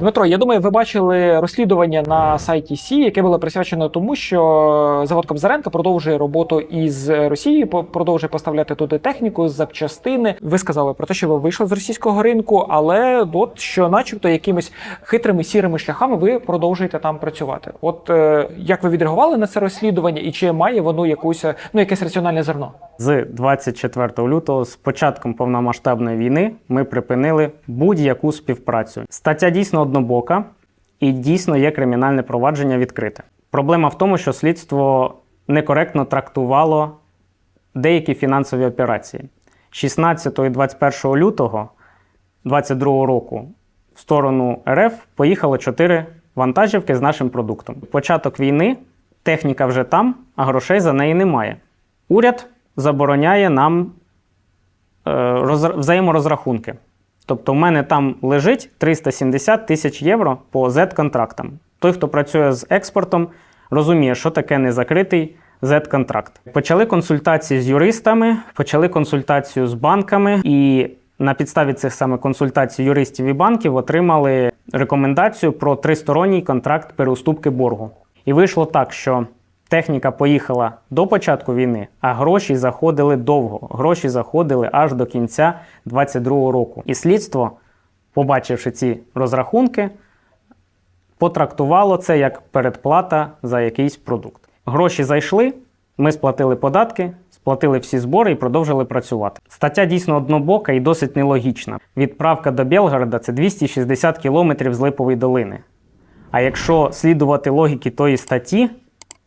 Дмитро, я думаю, ви бачили розслідування на сайті Сі, яке було присвячено тому, що завод Кобзаренка продовжує роботу із Росією, продовжує поставляти туди техніку, запчастини. Ви сказали про те, що ви вийшли з російського ринку, але от що, начебто, якимись хитрими сірими шляхами ви продовжуєте там працювати. От е, як ви відреагували на це розслідування, і чи має воно якусь е, ну якесь раціональне зерно? З 24 лютого, з початком повномасштабної війни, ми припинили будь-яку співпрацю. Стаття дійсно однобока і дійсно є кримінальне провадження відкрите. Проблема в тому, що слідство некоректно трактувало деякі фінансові операції. 16 і 21 лютого 2022 року в сторону РФ поїхало 4 вантажівки з нашим продуктом. Початок війни, техніка вже там, а грошей за неї немає. Уряд забороняє нам е, розр- взаєморозрахунки. Тобто, в мене там лежить 370 тисяч євро по Z-контрактам. Той, хто працює з експортом, розуміє, що таке незакритий Z-контракт. Почали консультації з юристами, почали консультацію з банками, і на підставі цих саме консультацій юристів і банків отримали рекомендацію про тристоронній контракт переуступки боргу. І вийшло так, що техніка поїхала до початку війни, а гроші заходили довго. Гроші заходили аж до кінця 2022 року. І слідство, побачивши ці розрахунки, потрактувало це як передплата за якийсь продукт. Гроші зайшли, ми сплатили податки, сплатили всі збори і продовжили працювати. Стаття дійсно однобока і досить нелогічна. Відправка до Білгорода це 260 кілометрів з Липової долини. А якщо слідувати логіки тої статті,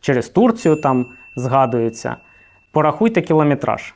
через Турцію там згадується, порахуйте кілометраж.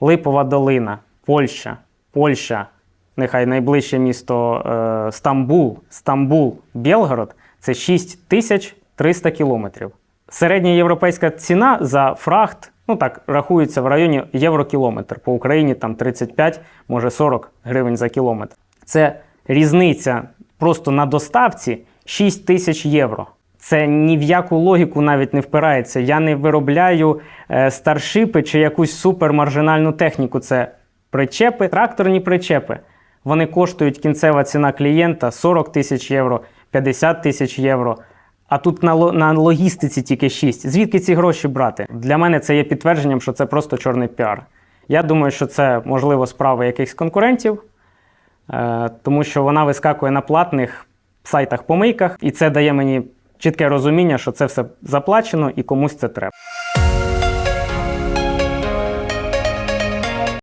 Липова долина, Польща, Польща, нехай найближче місто е, Стамбул, Стамбул, Білгород це 6300 кілометрів. Середня європейська ціна за фрахт, ну так, рахується в районі єврокілометр. По Україні там 35, може 40 гривень за кілометр. Це різниця просто на доставці 6 тисяч євро. Це ні в яку логіку навіть не впирається. Я не виробляю е, старшипи чи якусь супермаржинальну техніку. Це причепи, тракторні причепи. Вони коштують кінцева ціна клієнта 40 тисяч євро, 50 тисяч євро. А тут на, на логістиці тільки 6. Звідки ці гроші брати? Для мене це є підтвердженням, що це просто чорний піар. Я думаю, що це можливо справа якихось конкурентів, е, тому що вона вискакує на платних сайтах-помийках, і це дає мені чітке розуміння, що це все заплачено і комусь це треба.